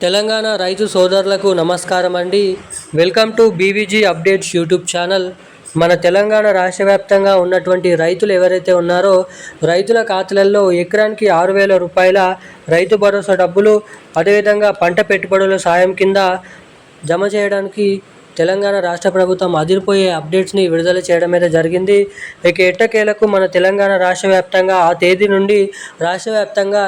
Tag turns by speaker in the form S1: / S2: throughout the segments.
S1: తెలంగాణ రైతు సోదరులకు నమస్కారం అండి. Welcome to BVG updates YouTube channel. మన తెలంగాణ రాష్ట్ర వ్యాప్తంగా ఉన్నటువంటి రైతులు ఎవరైతే ఉన్నారో రైతుల ఖాతాలలో ఎకరానికి ఆరు వేల రూపాయల రైతు భరోసా డబ్బులు అదేవిధంగా పంట పెట్టుబడుల సాయం కింద జమ చేయడానికి తెలంగాణ రాష్ట్ర ప్రభుత్వం అదిరిపోయే అప్డేట్స్ని విడుదల చేయడం అయితే జరిగింది. ఇక ఎట్టకేలకు మన తెలంగాణ రాష్ట్ర వ్యాప్తంగా ఆ తేదీ నుండి రాష్ట్ర వ్యాప్తంగా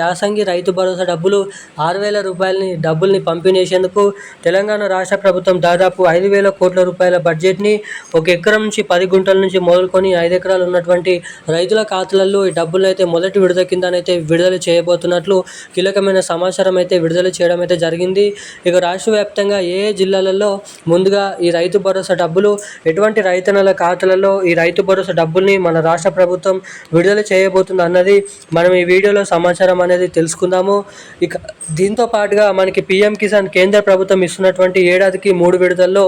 S1: యాసంగి రైతు భరోసా డబ్బులు ఆరు వేల రూపాయలని డబ్బుల్ని పంపిణీసేందుకు తెలంగాణ రాష్ట్ర ప్రభుత్వం దాదాపు ఐదు వేల కోట్ల రూపాయల బడ్జెట్ని ఒక ఎకరం నుంచి పది గుంటల నుంచి మొదలుకొని ఐదు ఎకరాలు ఉన్నటువంటి రైతుల ఖాతాలలో ఈ డబ్బులు అయితే మొదటి విడుదల కిందనైతే విడుదల చేయబోతున్నట్లు కీలకమైన సమాచారం అయితే విడుదల చేయడం అయితే జరిగింది. ఇక రాష్ట్ర వ్యాప్తంగా ఏ జిల్లాలలో ముందుగా ఈ రైతు భరోసా డబ్బులు ఎటువంటి రైతన్నల ఖాతాలలో ఈ రైతు భరోసా డబ్బుల్ని మన రాష్ట్ర ప్రభుత్వం విడుదల చేయబోతుంది అన్నది మనం ఈ వీడియోలో సమాచారం అనేది తెలుసుకుందాము. ఇక దీంతో పాటుగా మనకి పిఎం కిసాన్ కేంద్ర ప్రభుత్వం ఇస్తున్నటువంటి ఏడాదికి మూడు విడుదలలో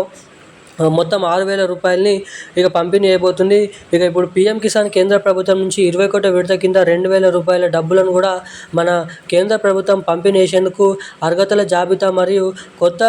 S1: మొత్తం ఆరు వేల రూపాయలని ఇక పంపిణీ అయిపోతుంది. ఇక ఇప్పుడు పీఎం కిసాన్ కేంద్ర ప్రభుత్వం నుంచి ఇరవై కోట్ల విడత కింద రెండు వేల రూపాయల డబ్బులను కూడా మన కేంద్ర ప్రభుత్వం పంపిణీ చేసేందుకు అర్హతల జాబితా మరియు కొత్త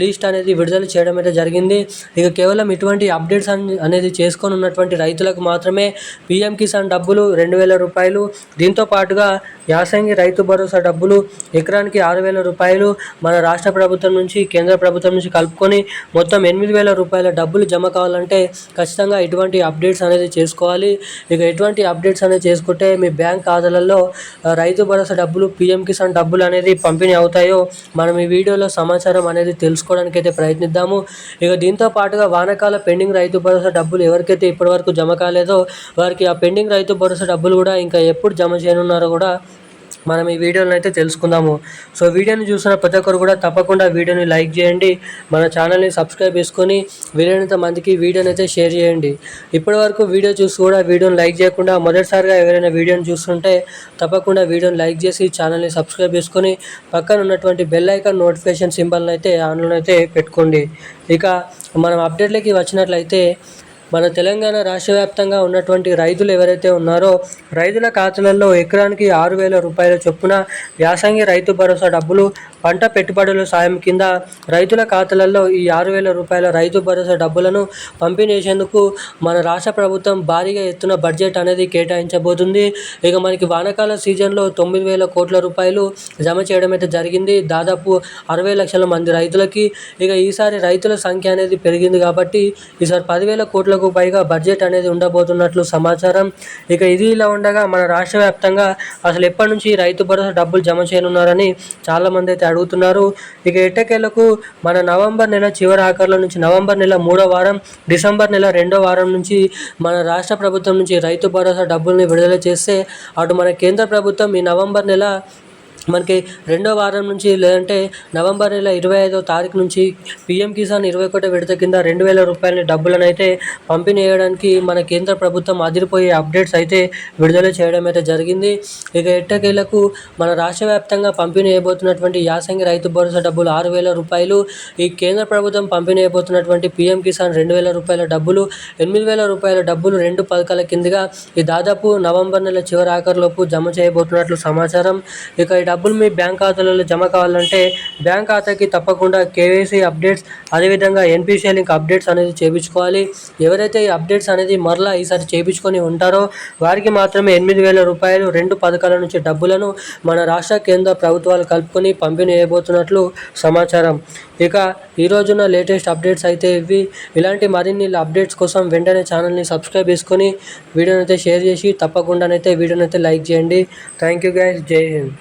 S1: లిస్ట్ అనేది విడుదల చేయడం అయితే జరిగింది. ఇక కేవలం ఇటువంటి అప్డేట్స్ అనేది చేసుకొని ఉన్నటువంటి రైతులకు మాత్రమే పీఎం కిసాన్ డబ్బులు రెండు వేల రూపాయలు. దీంతో పాటుగా యాసంగి రైతు భరోసా డబ్బులు ఎకరానికి ఆరు వేల రూపాయలు మన రాష్ట్ర ప్రభుత్వం నుంచి కేంద్ర ప్రభుత్వం నుంచి కలుపుకొని మొత్తం ఎనిమిది వేల రూపాయలు డబ్బులు జమ కావాలంటే ఖచ్చితంగా ఇటువంటి అప్డేట్స్ అనేది చేసుకోవాలి. ఇక ఎటువంటి అప్డేట్స్ అనేది చేసుకుంటే మీ బ్యాంక్ ఖాతాలలో రైతు భరోసా డబ్బులు పిఎం కిసాన్ డబ్బులు అనేది పంపిణీ అవుతాయో మనం ఈ వీడియోలో సమాచారం అనేది తెలుసుకోవడానికి అయితే ప్రయత్నిద్దాము. ఇక దీంతో పాటుగా వానాకాల పెండింగ్ రైతు భరోసా డబ్బులు ఎవరికైతే ఇప్పటివరకు జమ కాలేదో వారికి ఆ పెండింగ్ రైతు భరోసా డబ్బులు కూడా ఇంకా ఎప్పుడు జమ చేయనున్నారో కూడా మనం ఈ వీడియోని అయితే తెలుసుకుందాము. సో వీడియోని చూసిన ప్రతి ఒక్కరు కూడా తప్పకుండా వీడియోని లైక్ చేయండి. మన ఛానల్ని సబ్స్క్రైబ్ చేసుకొని వీలైనంత మందికి వీడియోని అయితే షేర్ చేయండి. ఇప్పటి వరకు వీడియో చూసి కూడా వీడియోని లైక్ చేయకుండా మొదటిసారిగా ఎవరైనా వీడియోని చూస్తుంటే తప్పకుండా వీడియోని లైక్ చేసి ఛానల్ని సబ్స్క్రైబ్ చేసుకొని పక్కన ఉన్నటువంటి బెల్ ఐకాన్ నోటిఫికేషన్ సింబల్ని అయితే ఆన్లో అయితే పెట్టుకోండి. ఇక మనం అప్డేట్లకి వచ్చినట్లయితే మన తెలంగాణ రాష్ట్ర వ్యాప్తంగా ఉన్నటువంటి రైతులు ఎవరైతే ఉన్నారో రైతుల ఖాతాలలో ఎకరానికి ఆరు వేల రూపాయల చొప్పున యాసంగి రైతు భరోసా డబ్బులు పంట పెట్టుబడుల సాయం కింద రైతుల ఖాతాలలో ఈ ఆరు వేల రూపాయల రైతు భరోసా డబ్బులను పంపిణీసేందుకు మన రాష్ట్ర ప్రభుత్వం భారీగా ఎత్తున బడ్జెట్ అనేది కేటాయించబోతుంది. ఇక మనకి వానకాల సీజన్లో తొమ్మిది వేల కోట్ల రూపాయలు జమ చేయడం అయితే జరిగింది. దాదాపు అరవై లక్షల మంది రైతులకి ఇక ఈసారి రైతుల సంఖ్య అనేది పెరిగింది కాబట్టి ఈసారి పదివేల కోట్లకు పైగా బడ్జెట్ అనేది ఉండబోతున్నట్లు సమాచారం. ఇక ఇది ఇలా ఉండగా మన రాష్ట్ర వ్యాప్తంగా అసలు ఎప్పటి నుంచి రైతు భరోసా డబ్బులు జమ చేయనున్నారని చాలామంది అయితే అడుగుతున్నారు. ఇక ఎట్టకేలకు మన నవంబర్ నెల చివరి ఆఖరిలో నుంచి నవంబర్ నెల మూడో వారం డిసెంబర్ నెల రెండో వారం నుంచి మన రాష్ట్ర ప్రభుత్వం నుంచి రైతు భరోసా డబ్బుల్ని విడుదల చేస్తే అటు మన కేంద్ర ప్రభుత్వం ఈ నవంబర్ నెల మనకి రెండో వారం నుంచి లేదంటే నవంబర్ నెల ఇరవై ఐదో తారీఖు నుంచి పిఎం కిసాన్ ఇరవై ఒకటో విడత కింద రెండు వేల రూపాయల డబ్బులను అయితే పంపిణీ చేయడానికి మన కేంద్ర ప్రభుత్వం అదిరిపోయే అప్డేట్స్ అయితే విడుదల చేయడం అయితే జరిగింది. ఇక ఎట్టకేలకు మన రాష్ట్ర వ్యాప్తంగా పంపిణీ చేయబోతున్నటువంటి యాసంగి రైతు భరోసా డబ్బులు ఆరు వేల రూపాయలు ఈ కేంద్ర ప్రభుత్వం పంపిణీ చేయబోతున్నటువంటి పిఎం కిసాన్ రెండు వేల రూపాయల డబ్బులు ఎనిమిది వేల రూపాయల డబ్బులు రెండు పథకాల కిందగా ఈ దాదాపు నవంబర్ నెల చివరి ఆఖరిలోపు జమ చేయబోతున్నట్లు సమాచారం. ఇక ఈ డబ్బులు మీ బ్యాంక్ ఖాతాలలో జమ కావాలంటే బ్యాంక్ ఖాతాకి తప్పకుండా కేవైసీ అప్డేట్స్ అదేవిధంగా ఎన్పిసిఐ లింక్ అప్డేట్స్ అనేది చేయించుకోవాలి. ఎవరైతే ఈ అప్డేట్స్ అనేది మరలా ఈసారి చేయించుకొని ఉంటారో వారికి మాత్రమే ఎనిమిది వేల రూపాయలు రెండు పథకాల నుంచి డబ్బులను మన రాష్ట్ర కేంద్ర ప్రభుత్వాలు కలుపుకొని పంపిణీ చేయబోతున్నట్లు సమాచారం. ఇక ఈ రోజున లేటెస్ట్ అప్డేట్స్ అయితే ఇవి. ఇలాంటి మరిన్ని అప్డేట్స్ కోసం వెంటనే ఛానల్ని సబ్స్క్రైబ్ చేసుకొని వీడియోనైతే షేర్ చేసి తప్పకుండానైతే వీడియోనైతే లైక్ చేయండి. థ్యాంక్ యూ గైస్ జై హింద్.